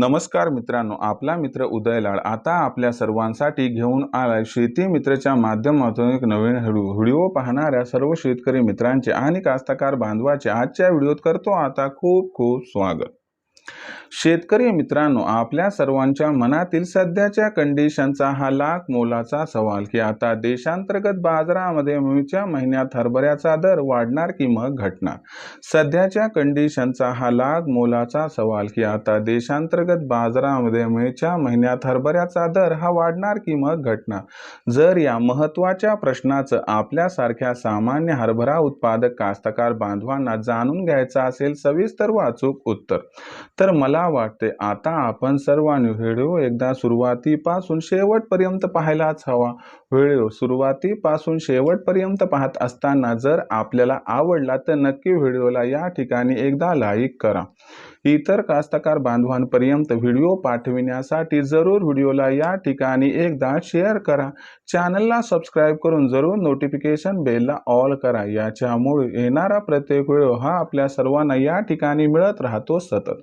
नमस्कार मित्रांनो आपला मित्र उदयलाड आता आपल्या सर्वांसाठी घेऊन आलाय शेती मित्रच्या माध्यमातून एक नवीन व्हिडिओ व्हिडिओ पाहणाऱ्या सर्व शेतकरी मित्रांचे आणि कास्तकार बांधवाचे आजच्या व्हिडिओत करतो आता खूप खूप स्वागत. शेतकरी मित्रांनो आपल्या सर्वांच्या मनातील सध्याच्या कंडिशनचा हा लाख मोलाचा सवाल की आता देशांतर्गत बाजारामध्ये मेच्या महिन्यात हरभऱ्याचा दर वाढणार की मग घटणार? सध्याच्या कंडिशनचा हा लाख मोलाचा सवाल की आता देशांतर्गत बाजारामध्ये मेच्या महिन्यात हरभऱ्याचा दर हा वाढणार की मग घटणार? जर या महत्त्वाच्या प्रश्नाचं आपल्यासारख्या सामान्य हरभरा उत्पादक कास्तकार बांधवांना जाणून घ्यायचं असेल सविस्तर वाचूक उत्तर. तर मला वाटते आता आपण सर्वांनी व्हिडिओ एकदा सुरुवातीपासून शेवटपर्यंत पाहायलाच हवा. व्हिडिओ सुरुवातीपासून शेवटपर्यंत पाहत असताना जर आपल्याला आवडला तर नक्की व्हिडिओला या ठिकाणी एकदा लाईक करा. इतर कास्तकार बांधवांपर्यंत व्हिडिओ पाठविण्यासाठी जरूर व्हिडिओला या ठिकाणी एकदा शेअर करा. चॅनलला सबस्क्राईब करून जरूर नोटिफिकेशन बेलला ऑल करा. याच्यामुळे येणारा प्रत्येक व्हिडिओ हा आपल्या सर्वांना या ठिकाणी मिळत राहतो सतत.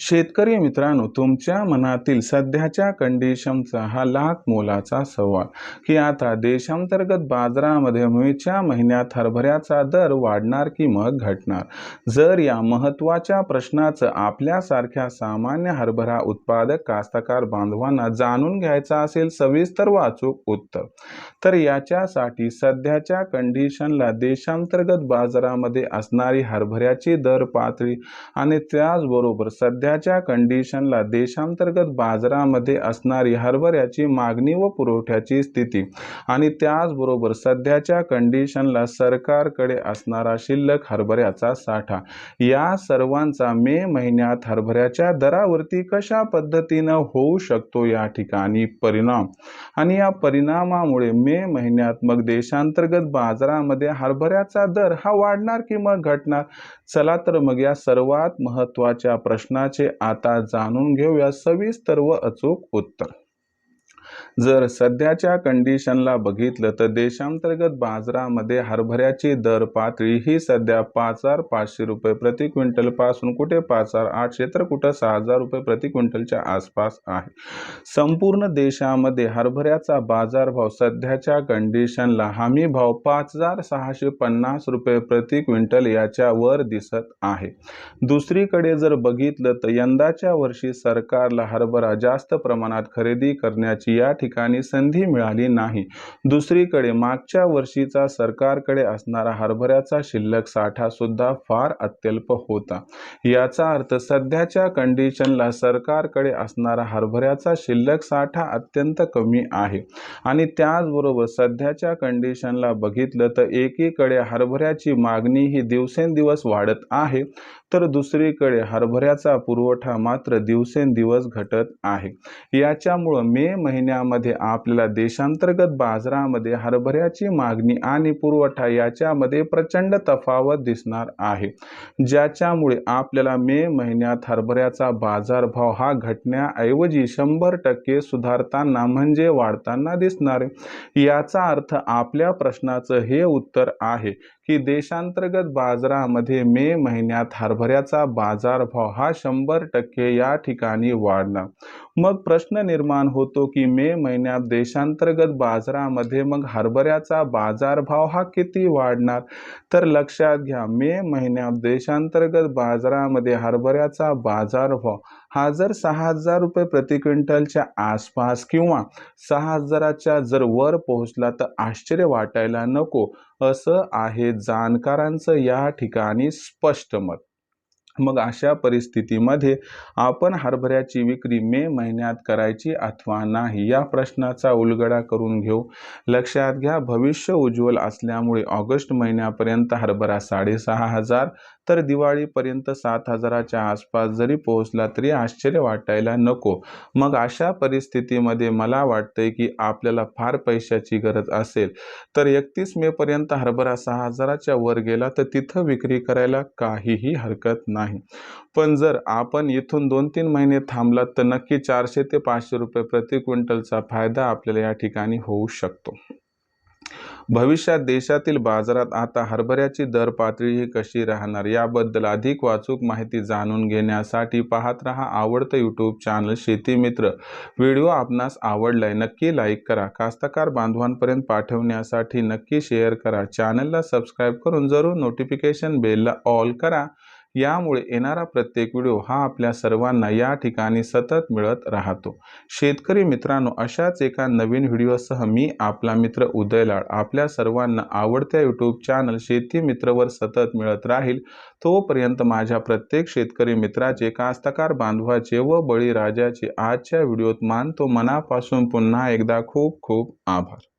शेतकरी मित्रांनो तुमच्या मनातील सध्याच्या कंडिशनचा हा लाख मोलाचा सवाल. की आता देशांतर्गत बाजारामध्ये मेच्या महिन्यात हरभऱ्याचा दर वाढणार की मग घटणार? जर या महत्त्वाच्या प्रश्नाचं आपल्यासारख्या सामान्य हरभरा उत्पादक कास्तकार बांधवांना जाणून घ्यायचा असेल सविस्तर वाचूक उत्तर. तर याच्यासाठी सध्याच्या कंडिशनला देशांतर्गत बाजारामध्ये असणारी हरभऱ्याची दर पातळी आणि त्याचबरोबर सध्या सध्याच्या कंडिशनला देशांतर्गत बाजारामध्ये असणारी हरभऱ्याची मागणी व पुरवठ्याची स्थिती आणि त्याचबरोबर सध्याच्या कंडिशनला सरकारकडे असणारा शिल्लक हरभऱ्याचा साठा. या सर्वांचा मे महिन्यात हरभऱ्याच्या दरावरती कशा पद्धतीनं होऊ शकतो या ठिकाणी परिणाम? आणि या परिणामामुळे मे महिन्यात मग देशांतर्गत बाजारामध्ये हरभऱ्याचा दर हा वाढणार की मग घटणार? चला तर मग या सर्वात महत्त्वाच्या प्रश्नाचे आता जाणून घेऊया सविस्तर व अचूक उत्तर. जर सध्याच्या कंडिशनला बघितलं तर देशांतर्गत बाजारामध्ये हरभऱ्याची दर पातळी ही सध्या पाच हजार पाचशे रुपये प्रति क्विंटलपासून कुठे पाच हजार आठशे तर कुठं सहा हजार रुपये प्रति क्विंटलच्या आसपास आहे. संपूर्ण देशामध्ये हरभऱ्याचा बाजारभाव सध्याच्या कंडिशनला हमी भाव पाच हजार सहाशे पन्नास रुपये प्रति क्विंटल याच्या वर दिसत आहे. दुसरीकडे जर बघितलं तर यंदाच्या वर्षी सरकारला हरभरा जास्त प्रमाणात खरेदी करण्याची या ठिकाणी संधी मिळाली नाही. दुसरीकडे मागच्या वर्षीचा सरकारकडे असणारा हरभऱ्याचा शिल्लक साठा सुद्धा फार अत्यल्प होता. याचा अर्थ सध्याच्या कंडिशनला सरकारकडे असणारा हरभऱ्याचा शिल्लक साठा अत्यंत कमी आहे. आणि त्याचबरोबर सध्याच्या कंडिशनला बघितलं तर एकीकडे हरभऱ्याची मागणी ही दिवसेंदिवस वाढत आहे तर दुसरीकडे हरभऱ्याचा पुरवठा मात्र दिवसेंदिवस घटत आहे. याच्यामुळं मे महिन्यामध्ये आपल्याला देशांतर्गत बाजारामध्ये हरभऱ्याची मागणी आणि पुरवठा याच्यामध्ये प्रचंड तफावत दिसणार आहे. ज्याच्यामुळे आपल्याला मे महिन्यात हरभऱ्याचा बाजारभाव हा घटण्याऐवजी शंभर टक्के सुधारताना म्हणजे वाढताना दिसणार याचा अर्थ आपल्या प्रश्नाचं हे उत्तर आहे. की देशांतर्गत बाजारामध्ये मे महिन्यात हरभऱ्याचा बाजारभाव हा शंभर टक्के या ठिकाणी वाढणार मग प्रश्न निर्माण होतो की मे महिन्यात देशांतर्गत बाजारामध्ये मग हरभऱ्याचा बाजारभाव हा किती वाढणार? तर लक्षात घ्या मे महिन्यात देशांतर्गत बाजारामध्ये हरभऱ्याचा बाजारभाव हा जर सहा हजार रुपये प्रति क्विंटलच्या आसपास किंवा सहा हजाराच्या जर वर पोहोचला तर आश्चर्य वाटायला नको असं आहे जाणकारांचं या ठिकाणी स्पष्ट मत. मग अशा परिस्थितीमध्ये आपण हरभऱ्याची विक्री मे महिन्यात करायची अथवा नाही या प्रश्नाचा उलगडा करून घेऊ. लक्षात घ्या भविष्य उज्ज्वल असल्यामुळे ऑगस्ट महिन्यापर्यंत हरभरा साडेसहा हजार तर दिवाळीपर्यंत सात हजाराच्या आसपास जरी पोहोचला तरी आश्चर्य वाटायला नको. मग अशा परिस्थितीमध्ये मला वाटतंय की आपल्याला फार पैशाची गरज असेल. तर एकतीस मेपर्यंत हरभरा सहा हजाराच्या वर गेला तर तिथं विक्री करायला काहीही हरकत नाही. पण जर आपण इथून दोन तीन महिने थांबलात तर नक्की चारशे ते पाचशे रुपये प्रति क्विंटलचा फायदा आपल्याला या ठिकाणी होऊ शकतो. भविष्यात देशातील बाजारात आता हरभऱ्याची दर पातळी ही कशी राहणार याबद्दल अधिक वाचूक माहिती जाणून घेण्यासाठी पाहत रहा आवडतं यूट्यूब चॅनल शेतीमित्र व्हिडिओ आपणास आवडलाय नक्की लाईक करा. कास्तकार बांधवांपर्यंत पाठवण्यासाठी नक्की शेअर करा. चॅनलला सबस्क्राईब करून जरूर नोटिफिकेशन बेलला ऑल करा. यामुळे येणारा प्रत्येक व्हिडिओ हा आपल्या सर्वांना या ठिकाणी सतत मिळत राहतो. शेतकरी मित्रांनो अशाच एका नवीन व्हिडिओसह मी आपला मित्र उदयलाड आपल्या सर्वांना आवडत्या यूट्यूब चॅनल शेती मित्रवर सतत मिळत राहील. तोपर्यंत माझ्या प्रत्येक शेतकरी मित्राचे कास्तकार बांधवाचे व बळीराजाचे आजच्या व्हिडिओत मानतो मनापासून पुन्हा एकदा खूप खूप आभार.